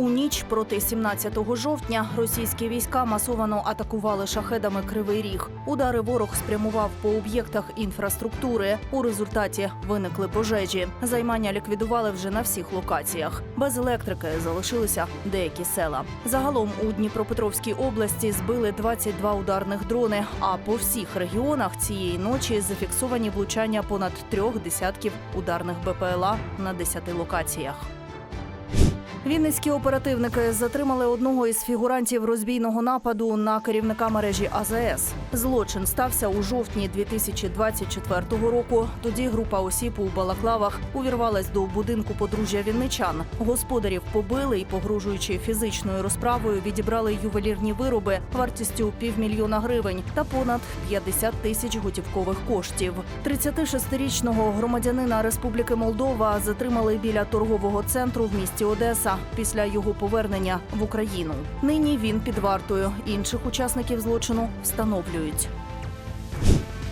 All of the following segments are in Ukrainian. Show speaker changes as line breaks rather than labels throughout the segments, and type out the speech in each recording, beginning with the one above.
У ніч проти 17 жовтня російські війська масовано атакували шахедами Кривий Ріг. Удари ворог спрямував по об'єктах інфраструктури. У результаті виникли пожежі. Займання ліквідували вже на всіх локаціях. Без електрики залишилися деякі села. Загалом у Дніпропетровській області збили 22 ударних дрони. А по всіх регіонах цієї ночі зафіксовані влучання понад трьох десятків ударних БПЛА на 10 локаціях. Вінницькі оперативники затримали одного із фігурантів розбійного нападу на керівника мережі АЗС. Злочин стався у жовтні 2024 року. Тоді група осіб у балаклавах увірвалась до будинку подружжя вінничан. Господарів побили і, погрожуючи фізичною розправою, відібрали ювелірні вироби вартістю півмільйона гривень та понад 50 тисяч готівкових коштів. 36-річного громадянина Республіки Молдова затримали біля торгового центру в місті Одеса після його повернення в Україну. Нині він під вартою. Інших учасників злочину встановлюють.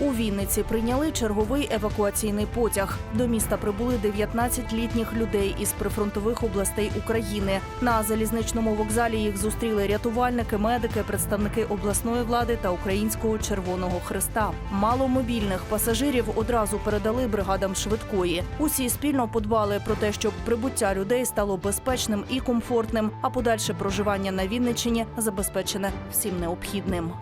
У Вінниці прийняли черговий евакуаційний потяг. До міста прибули 19 літніх людей із прифронтових областей України. На залізничному вокзалі їх зустріли рятувальники, медики, представники обласної влади та Українського Червоного Христа. Маломобільних пасажирів одразу передали бригадам швидкої. Усі спільно подбали про те, щоб прибуття людей стало безпечним і комфортним, а подальше проживання на Вінниччині забезпечене всім необхідним.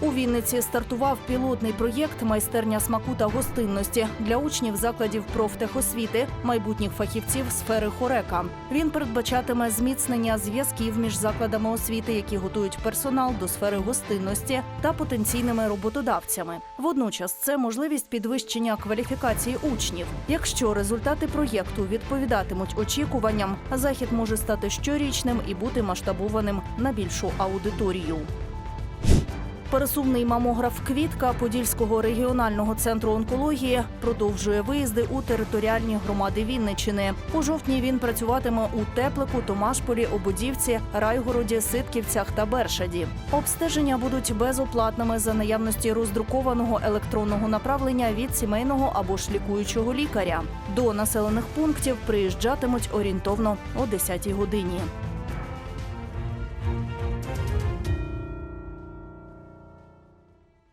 У Вінниці стартував пілотний проєкт майстерня смаку та гостинності для учнів закладів профтехосвіти, майбутніх фахівців сфери хорека. Він передбачатиме зміцнення зв'язків між закладами освіти, які готують персонал до сфери гостинності та потенційними роботодавцями. Водночас це можливість підвищення кваліфікації учнів. Якщо результати проєкту відповідатимуть очікуванням, захід може стати щорічним і бути масштабованим на більшу аудиторію. Пересувний мамограф Квітка Подільського регіонального центру онкології продовжує виїзди у територіальні громади Вінничини. У жовтні він працюватиме у Теплику, Томашполі, Ободівці, Райгороді, Ситківцях та Бершаді. Обстеження будуть безоплатними за наявності роздрукованого електронного направлення від сімейного або ж лікуючого лікаря. До населених пунктів приїжджатимуть орієнтовно о 10-й годині.